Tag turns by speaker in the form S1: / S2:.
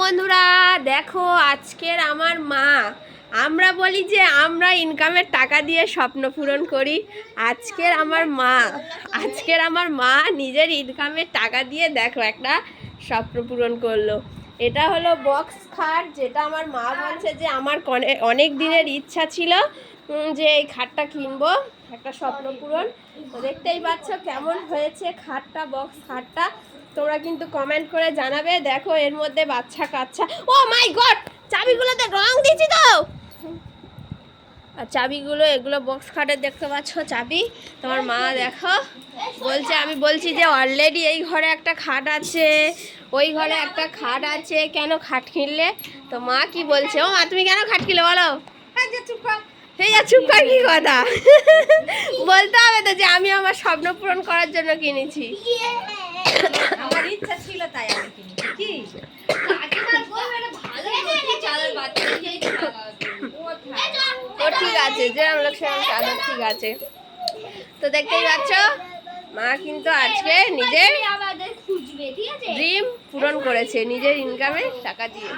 S1: বন্ধুরা, দেখো আজকের আমার মা। আমরা বলি যে আমরা ইনকামের টাকা দিয়ে স্বপ্ন পূরণ করি। আজকের আমার মা, আজকের আমার মা নিজের ইনকামের টাকা দিয়ে দেখো একটা স্বপ্ন পূরণ করল। এটা হলো বক্স খাট যেটা আমার মা বলছে যে আমার অনেক দিনের ইচ্ছা ছিল যে এই খাটটা কিনবো, একটা স্বপ্ন পূরণ। দেখতেই পাচ্ছ কেমন হয়েছে খাটটা বক্স খাটটা। তোমরা কিন্তু কমেন্ট করে জানাবে, দেখো এর মধ্যে বাচ্চা কাচ্চা। ও মাই গড চাবিগুলোতে রং দিয়েছি তো! আর চাবিগুলো, এগুলো বক্স খাটে দেখতে পাচ্ছ চাবি। তোমার মা দেখো, বলছে, আমি বলছি যে অলরেডি এই ঘরে একটা খাট আছে। ওই ঘরে একটা খাট আছে, কেন খাট কিনলে? তো মা কি বলছে? ও মা, তুমি কেন খাট কিনলে বলো? সেই যা চুপ কর কি কথা? বলতে হবে তো যে আমি আমার স্বপ্ন পূরণ করার জন্য কিনেছি।
S2: আমার ইচ্ছা ছিল তাই আমি কিনেছি। কি?
S1: ও ঠিক আছে চাদর ঠিক আছে। তো দেখতেই পাচ্ছ মা কিন্তু আজকে নিজের ড্রিম পূরণ করেছে নিজের ইনকামে টাকা দিয়ে।